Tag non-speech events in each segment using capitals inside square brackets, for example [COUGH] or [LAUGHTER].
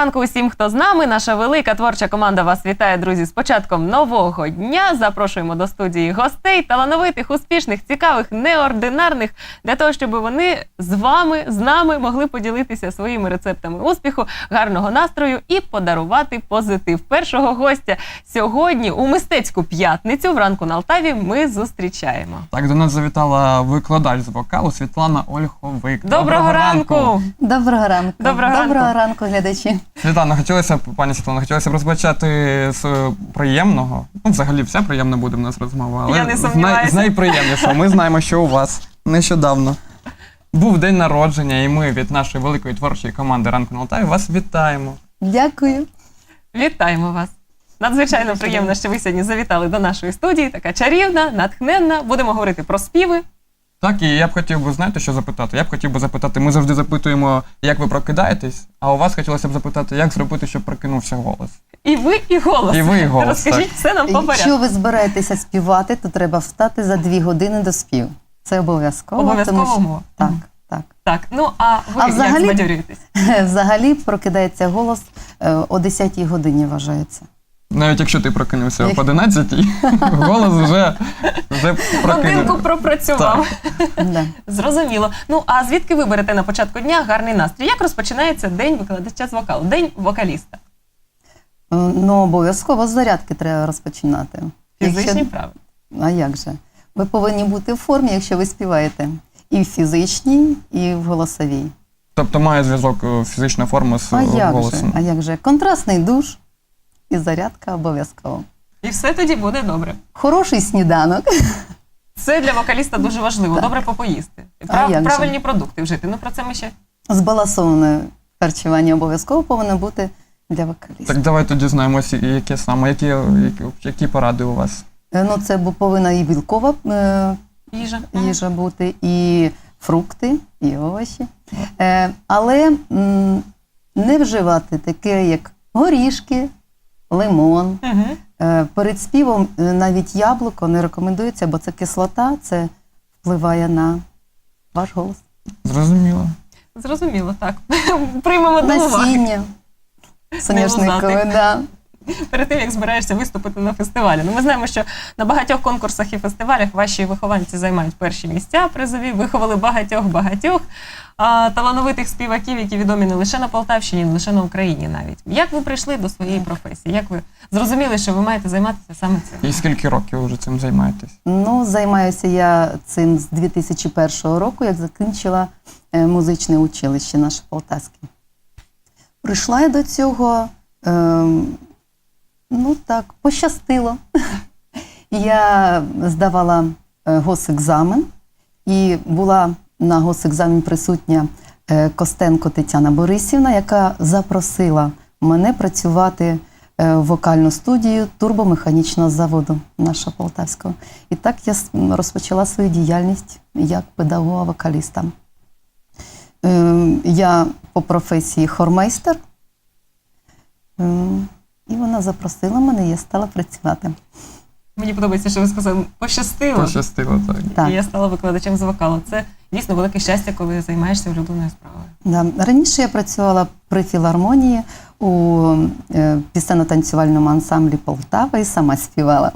ранку усім, хто з нами. Наша велика творча команда вас вітає, друзі, з початком нового дня. Запрошуємо до студії гостей, талановитих, успішних, цікавих, неординарних, для того, щоб вони з вами, з нами могли поділитися своїми рецептами успіху, гарного настрою і подарувати позитив. Першого гостя сьогодні у мистецьку п'ятницю вранку на Алтаві ми зустрічаємо. Так, до нас завітала викладач з вокалу Світлана Ольховик. Доброго, ранку! Доброго ранку. Доброго ранку. ранку, глядачі. Світлана, хотілося б, пані Світлана, хотілося б розпочати з е, приємного. Ну, взагалі, все приємне буде в нас розмова. Але Я не з, най- сумніваюся. з найприємнішого. Ми знаємо, що у вас нещодавно був день народження, і ми від нашої великої творчої команди ранку на Алтаві вас вітаємо. Дякую. Вітаємо вас! Надзвичайно приємно, що ви сьогодні завітали до нашої студії. Така чарівна, натхненна. Будемо говорити про співи. Так, і я б хотів би, знаєте, що запитати? Я б хотів би запитати, ми завжди запитуємо, як ви прокидаєтесь, а у вас хотілося б запитати, як зробити, щоб прокинувся голос. І ви, і голос. І ви, і голос, Розкажіть так. все нам по порядку. Якщо ви збираєтеся співати, то треба встати за дві години до спів. Це обов'язково. Обов'язково тому що- Так, так. Так, ну а ви А як взагалі- збадьорюєтесь? [LAUGHS] Взагалі прокидається голос е, о 10-й годині, вважається. Навіть якщо ти прокинувся об 11 [LAUGHS] голос вже, вже Годинку пропрацював. Да. [LAUGHS] Зрозуміло. Ну а звідки ви берете на початку дня гарний настрій? Як розпочинається день викладача з вокалу? День вокаліста? Е, Ну, обов'язково з зарядки треба розпочинати. Фізичні Якщо- вправи. А як же? Ви повинні бути в формі, якщо ви співаєте. І в фізичній, і в голосовій. Тобто має зв'язок е, фізична форма з А е, як же? голосом. А як же? Контрастний душ і зарядка обов'язково. І все тоді буде добре. Хороший сніданок. Це для вокаліста дуже важливо. Так. Добре попоїсти. А Прав- як же? правильні продукти вжити. Ну про це ми ще Збалансоване харчування обов'язково повинно бути для вокаліста. Так давайте дізнаємося, яке саме, які, які, які поради у вас. Е, Ну, це повинна і білкова е, їжа. їжа бути, і фрукти, і овочі. Е, але м, не вживати таке, як горішки, лимон. Угу. Перед співом е, навіть яблуко не рекомендується, бо це кислота, це впливає на ваш голос. Зрозуміло. Зрозуміло, так. [LAUGHS] Приймемо до уваги. Насіння. Соняшникове, да. перед тим, як збираєшся виступити на фестивалі. Ну, ми знаємо, що на багатьох конкурсах і фестивалях ваші вихованці займають перші місця призові, виховали багатьох-багатьох а, талановитих співаків, які відомі не лише на Полтавщині, не лише на Україні навіть. Як ви прийшли до своєї професії? Як ви зрозуміли, що ви маєте займатися саме цим? І скільки років ви вже цим займаєтесь? Ну, займаюся я цим з 2001 року, як закінчила е, музичне училище наше Полтавське. Прийшла я до цього, ем, ну так, пощастило. [LAUGHS] Я здавала е, госекзамен, і була на госекзамені присутня е, Костенко Тетяна Борисівна, яка запросила мене працювати е, в вокальну студію турбомеханічного заводу наша Полтавського. І так я розпочала свою діяльність як педагога-вокаліста. Е, Я по професії хормейстер. Е, І вона запросила мене, я стала працювати. Мені подобається, що ви сказали, пощастило. Пощастило, так. Так. І я стала викладачем з вокалу. Це дійсно велике щастя, коли займаєшся улюбленою справою. Да. Раніше я працювала при філармонії у е, пісенно-танцювальному ансамблі Полтава і сама співала.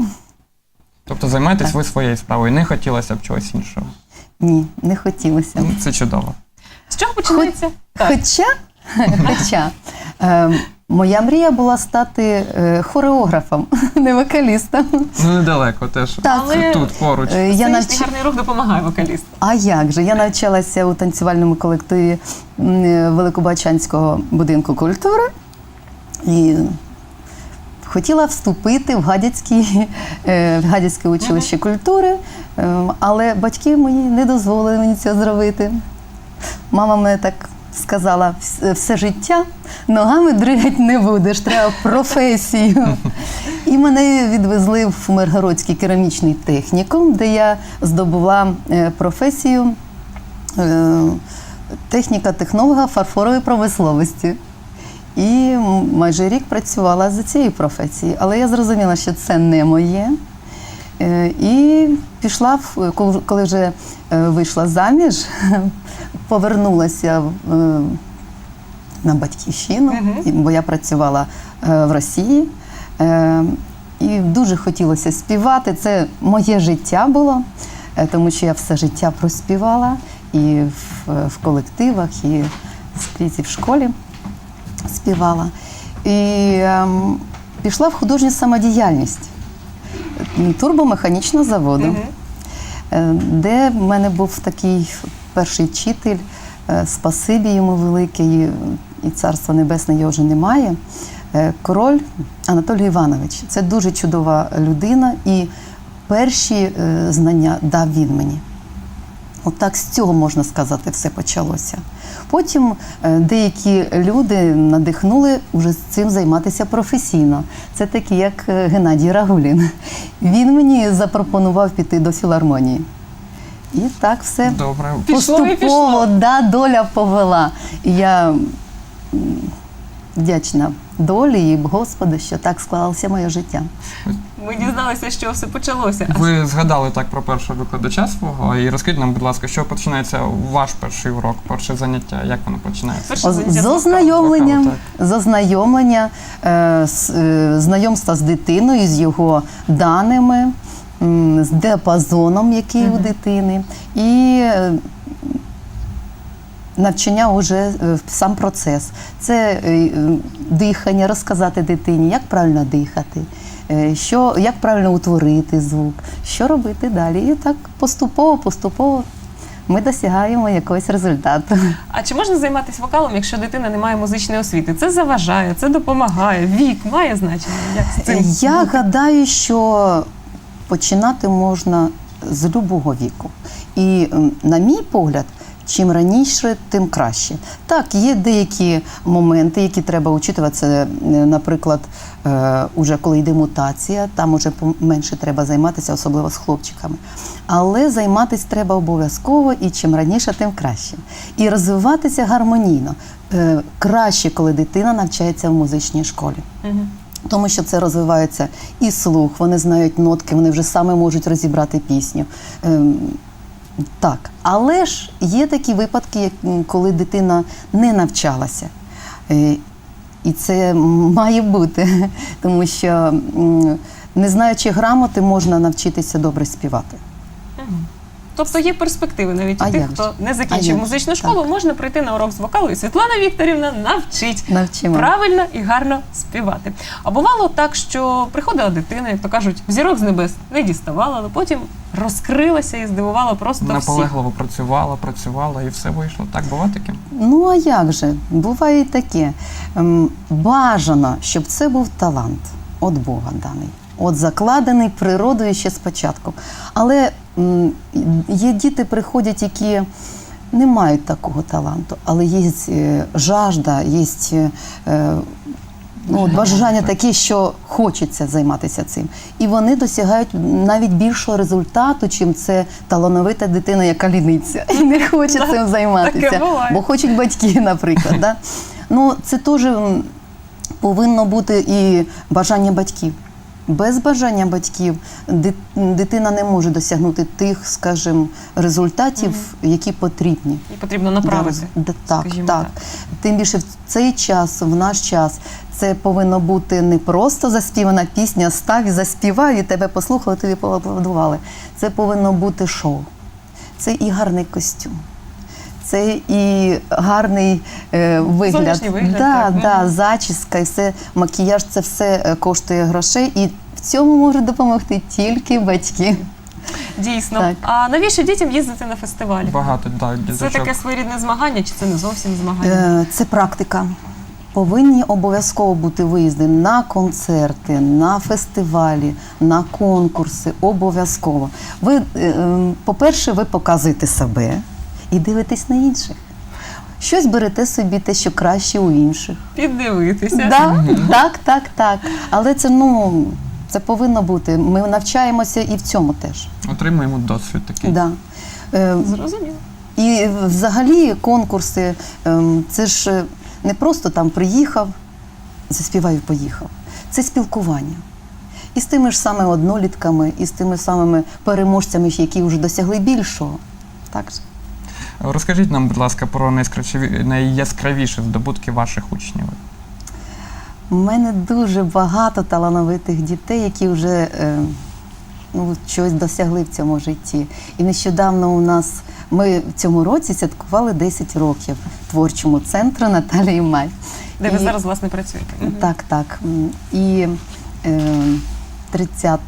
Тобто займаєтесь Так. ви своєю справою, не хотілося б чогось іншого. Ні, не хотілося. Це чудово. З чого починається? Так. Хоча, [LAUGHS] хоча е, моя мрія була стати е, хореографом, [LAUGHS] не вокалістом. Ну недалеко теж. Так. Але- Тут поруч. Е, Я навч... гарний рух допомагає вокалісту. А як же? Я навчалася у танцювальному колективі м, е, Великобачанського будинку культури і хотіла вступити в Гадяцький, [LAUGHS] е, в Гадяцьке училище культури, е, але батьки мої не дозволили мені це зробити. Мама мене так сказала: все життя ногами дригать не будеш, треба професію. І мене відвезли в Миргородський керамічний технікум, де я здобула е, професію е, техніка технолога фарфорової промисловості. І майже рік працювала за цією професією. Але я зрозуміла, що це не моє. Е, І пішла, коли- вже е, вийшла заміж, [LAUGHS] повернулася е, на батьківщину, бо я працювала в Росії. І дуже хотілося співати. Це моє життя було, тому що я все життя проспівала і в, в колективах, і скрізь в школі співала. І ем, пішла в художню самодіяльність турбомеханічного заводу, е, де в мене був такий перший вчитель, е, спасибі йому велике, і, царство небесне його вже немає. е, Король Анатолій Іванович. Це дуже чудова людина, і перші знання дав він мені. Отак з цього можна сказати, все почалося. Потім е, деякі люди надихнули вже з цим займатися професійно. Це такі, як е, Геннадій Рагулін. Він мені запропонував піти до філармонії. І так все Добре. Пішло пішло. поступово да, доля повела. І я вдячна долі і Господу, що так склалося моє життя. Ми дізналися, що все почалося. Ви згадали так про першого викладача свого, і розкажіть нам, будь ласка, що починається ваш перший урок, перше заняття, як воно починається? З ознайомлення, з ознайомлення, е, з, е, знайомства з дитиною, з його даними, з діапазоном, який у дитини, і е, навчання вже е, в сам процес. Це е, е, дихання, розказати дитині, як правильно дихати. Що, як правильно утворити звук, що робити далі. І так поступово, поступово ми досягаємо якогось результату. А чи можна займатися вокалом, якщо дитина не має музичної освіти? Це заважає, це допомагає. Вік має значення. Як з цим? Я гадаю, що починати можна з любого віку. І, на мій погляд, чим раніше, тим краще. Так, є деякі моменти, які треба учитувати. Це, е, наприклад, е, уже коли йде мутація, там уже менше треба займатися, особливо з хлопчиками. Але займатися треба обов'язково і чим раніше, тим краще. І розвиватися гармонійно. Е, Краще, коли дитина навчається в музичній школі. Тому що це розвивається і слух, вони знають нотки, вони вже саме можуть розібрати пісню. Так, але ж є такі випадки, коли дитина не навчалася. Е, і це має бути, [LAUGHS] тому що не знаючи грамоти, можна навчитися добре співати. Тобто є перспективи навіть у А тих, хто не закінчив музичну школу, можна прийти на урок з вокалу, і Світлана Вікторівна навчить Навчимо. правильно і гарно співати. А бувало так, що приходила дитина, як то кажуть, зірок з небес не діставала, але потім розкрилася і здивувала просто всіх. Наполегливо працювала, працювала і все вийшло. Так буває таке? Ну а як же? Буває і таке. Ем, Бажано, щоб це був талант від Бога даний, от закладений природою ще спочатку. Але є діти, приходять, які не мають такого таланту, але є е, жажда, є е, ну, бажання таке, що хочеться займатися цим. І вони досягають навіть більшого результату, чим це талановита дитина, яка ліниться і не хоче цим займатися. Бо хочуть батьки, [LAUGHS] наприклад. Да? Ну, це теж повинно бути і бажання батьків. Без бажання батьків ди- дитина не може досягнути тих, скажімо, результатів, які потрібні. І потрібно направити. Да, так, скажімо так. Тим більше в цей час, в наш час, це повинно бути не просто заспівана пісня, став і заспівав, і тебе послухали, тобі поаплодували. Це повинно бути шоу. Це і гарний костюм. Це і гарний е, вигляд. Зовнішній вигляд, да, так. да, зачіска, і все, макіяж, це все е, коштує грошей. І в цьому можуть допомогти тільки батьки. Дійсно. Так. А навіщо дітям їздити на фестивалі? Багато да, Це діточок. таке своєрідне змагання, чи це не зовсім змагання? Е, Це практика. Повинні обов'язково бути виїзди на концерти, на фестивалі, на конкурси. Обов'язково. Ви, е, е, по-перше, ви показуєте себе і дивитесь на інших. Щось берете собі те, що краще у інших. Піддивитися. Да, так, так, так. Але це ну це повинно бути. Ми навчаємося і в цьому теж. Отримуємо досвід такий. Да. Е, Зрозуміло. і взагалі конкурси ем, це ж е, не просто там приїхав, заспівав і поїхав. Це спілкування. І з тими ж самими однолітками, і з тими самими переможцями, які вже досягли більшого. Так же. Розкажіть нам, будь ласка, про найяскравіші, найяскравіші здобутки ваших учнів. У мене дуже багато талановитих дітей, які вже е, ну, щось досягли в цьому житті. І нещодавно у нас ми в цьому році святкували 10 років творчому центру Наталії Май. Де ви І- зараз власне працюєте? Так, так. І е, 30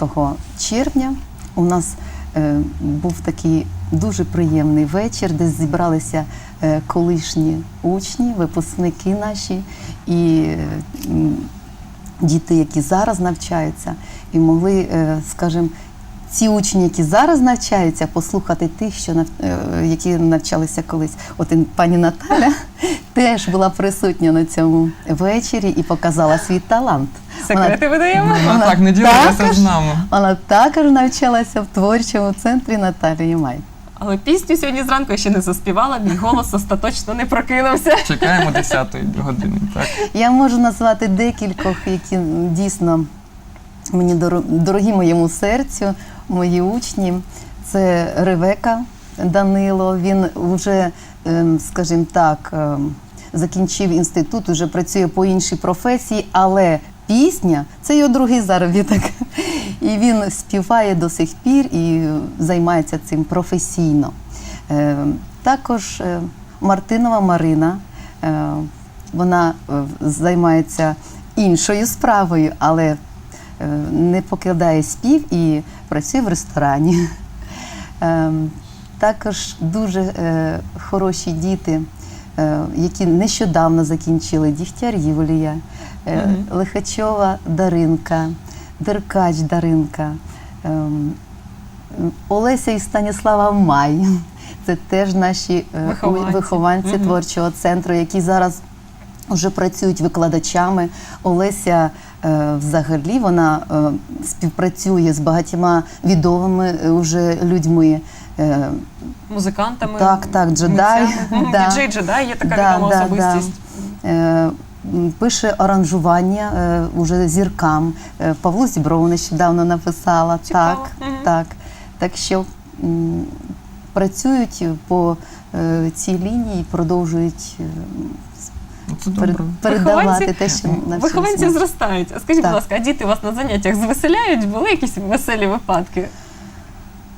червня у нас е, був такий дуже приємний вечір, де зібралися е, колишні учні, випускники наші і діти, які зараз навчаються, і могли, е, скажімо, ці учні, які зараз навчаються, послухати тих, що нав... е, які навчалися колись. От і пані Наталя [LAUGHS] теж була присутня на цьому вечорі і показала свій талант. Секрети видаємо? Ну так, не ділилися також- з нами. Вона також навчалася в творчому центрі Наталії Май. Але пісню сьогодні зранку я ще не заспівала, мій голос остаточно не прокинувся. Чекаємо 10-ї години. Так. Я можу назвати декількох, які дійсно мені дорогі моєму серцю, мої учні. Це Ревека Данило. Він вже, ем, скажімо так, ем, закінчив інститут, вже працює по іншій професії, але пісня це його другий заробіток. І він співає до сих пір і займається цим професійно. Е, Також е, Мартинова Марина. е, Вона займається іншою справою, але не покидає спів і працює в ресторані. Також дуже хороші діти, які нещодавно закінчили Дігтяр Юлія, Лихачова Даринка, Деркач Даринка, ем, Олеся і Станіслава Май. Це теж наші е, Вихованці. вихованці Мгм. творчого центру, які зараз вже працюють викладачами. Олеся е, взагалі вона е, співпрацює з багатьма відомими е, уже людьми. Музикантами. Так, так, джедай. Да. Діджей джедай є така Да, відома да, особистість. м, пише аранжування е, уже зіркам. Е, Павлу Зіброву нещодавно написала. Цікаво. Так, Мгм. так. Так що м, працюють по е, цій лінії, продовжують е, Ну, Це добре. передавати Вихованці- те, що навчилися. Вихованці зростають. А скажіть, Так. будь ласка, а діти вас на заняттях звеселяють? Були якісь веселі випадки?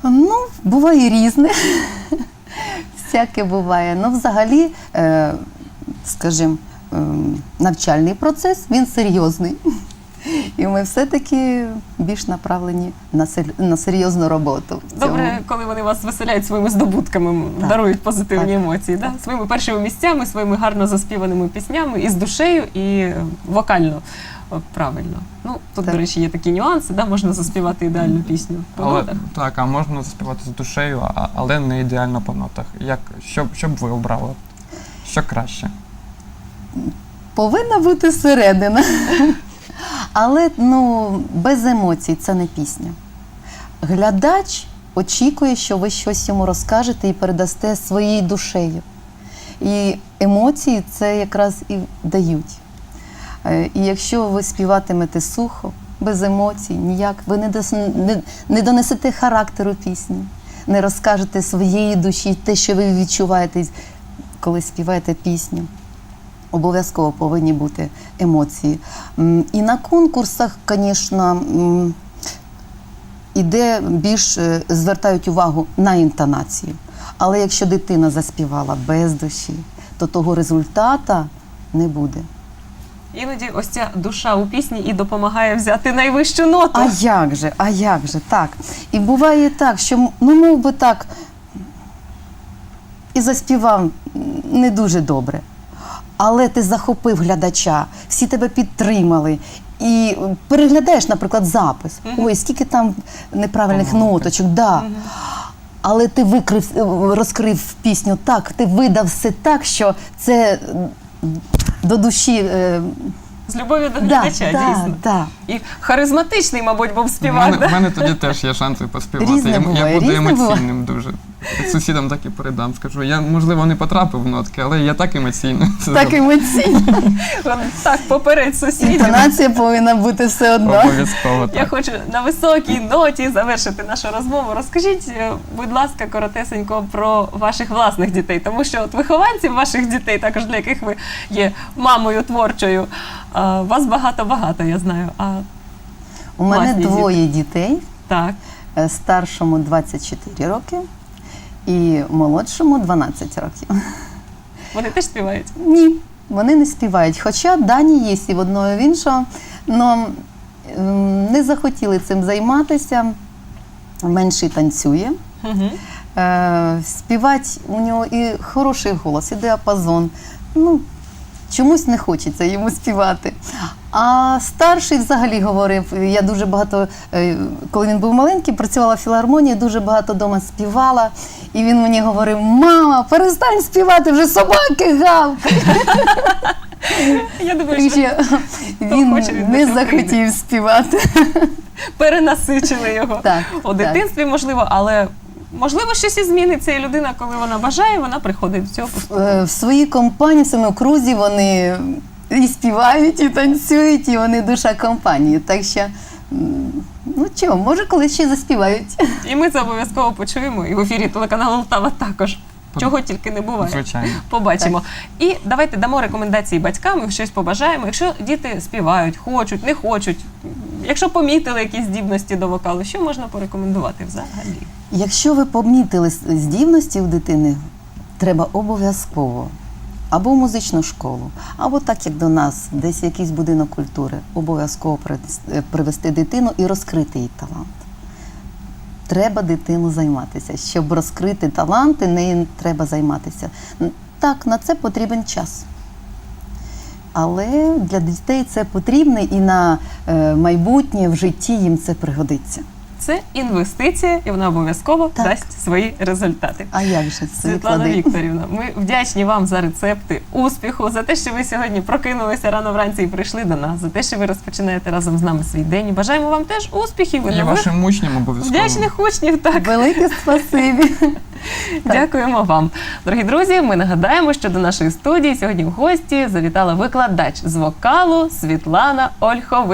Ну, буває різне. [LAUGHS] Всяке буває. Ну, взагалі, е, скажімо, навчальний процес він серйозний. І ми все-таки більш направлені на, сер- на серйозну роботу. Добре, коли вони вас веселяють своїми здобутками, Так. дарують позитивні Так. емоції, да? своїми першими місцями, своїми гарно заспіваними піснями і з душею, і е, вокально. Правильно. Ну, тут, Так. до речі, є такі нюанси, да? можна заспівати ідеальну пісню. по Але, нотах. так, а можна заспівати з душею, а- але не ідеально по нотах. Як, що, що б ви обрали? Що краще? Повинна бути середина. Але ну, без емоцій це не пісня. Глядач очікує, що ви щось йому розкажете і передасте своєю душею. І емоції це якраз і дають. Е, І якщо ви співатимете сухо, без емоцій, ніяк, ви не, дос- не, не донесете характеру пісні, не розкажете своєї душі, те, що ви відчуваєте, коли співаєте пісню. Обов'язково повинні бути емоції. І на конкурсах, звісно, іде більш е, звертають увагу на інтонацію. Але якщо дитина заспівала без душі, то того результата не буде. Іноді ось ця душа у пісні і допомагає взяти найвищу ноту. А як же, а як же, так. І буває так, що ну мов би так і заспівав не дуже добре. Але ти захопив глядача, всі тебе підтримали. І переглядаєш, наприклад, запис. Ой, скільки там неправильних Помилки. ноточок, да. Але ти викрив, розкрив пісню так, ти видав все так, що це до душі. е, З любов'ю до глядача, да, дійсно. да. І харизматичний, мабуть, був У мене, да? мене тоді теж є шанси поспівати. Різне я, буває, я буду різне емоційним дуже. Сусідам так і передам. Скажу, я можливо не потрапив в нотки, але я так емоційно. це Так емоційно. Так, поперед сусідів. Інтонація повинна бути все одно. Обов'язково Я так. хочу на високій ноті завершити нашу розмову. Розкажіть, е, будь ласка, коротесенько про ваших власних дітей, тому що от вихованців ваших дітей, також для яких ви є мамою творчою, а, вас багато-багато, я знаю. А У мене Власні двоє дітей. так, Е, Старшому 24 роки і молодшому 12 років. вони теж співають. Ні, вони не співають. Хоча дані є і в одного і в іншого, але не захотіли цим займатися. Менший танцює. Угу. Е, співати у нього і хороший голос, і діапазон. Ну, чомусь не хочеться йому співати. А старший взагалі говорив, я дуже багато, е, коли він був маленький, працювала в філармонії, дуже багато вдома співала. І він мені говорив: мама, перестань співати, вже собаки гавкають. Я думаю, що Він не захотів співати. перенасичили його Так, у так. дитинстві, можливо, але можливо щось і зміниться. І людина, коли вона бажає, вона приходить до цього. Е, В своїй компанії, в своєму крузі вони і співають, і танцюють, і вони душа компанії. Так що, ну чого, може, колись ще заспівають. І ми це обов'язково почуємо. І в ефірі телеканалу Лтава також. Чого тільки не буває. Звичайно. Побачимо. І давайте дамо рекомендації батькам щось побажаємо. Якщо діти співають, хочуть, не хочуть, якщо помітили якісь здібності до вокалу, що можна порекомендувати взагалі? Якщо ви помітили с- здібності у дитини, треба обов'язково або в музичну школу, або так як до нас, десь якийсь будинок культури, обов'язково е, привести дитину і розкрити її талант. Треба дитину займатися. Щоб розкрити таланти, нею треба займатися. Так, на це потрібен час. Але для дітей це потрібно і на е, майбутнє в житті їм це пригодиться. Це інвестиція, і вона обов'язково Так. дасть свої результати. А як же це Світлана відклади? Вікторівна, ми вдячні вам за рецепти успіху, за те, що ви сьогодні прокинулися рано вранці і прийшли до нас, за те, що ви розпочинаєте разом з нами свій день. І бажаємо вам теж успіхів і І нових вашим учням обов'язково. вдячних учнів. Так Велике спасибі. [LAUGHS] дякуємо вам, дорогі друзі. Ми нагадаємо, що до нашої студії сьогодні в гості завітала викладач з вокалу Світлана Ольховик.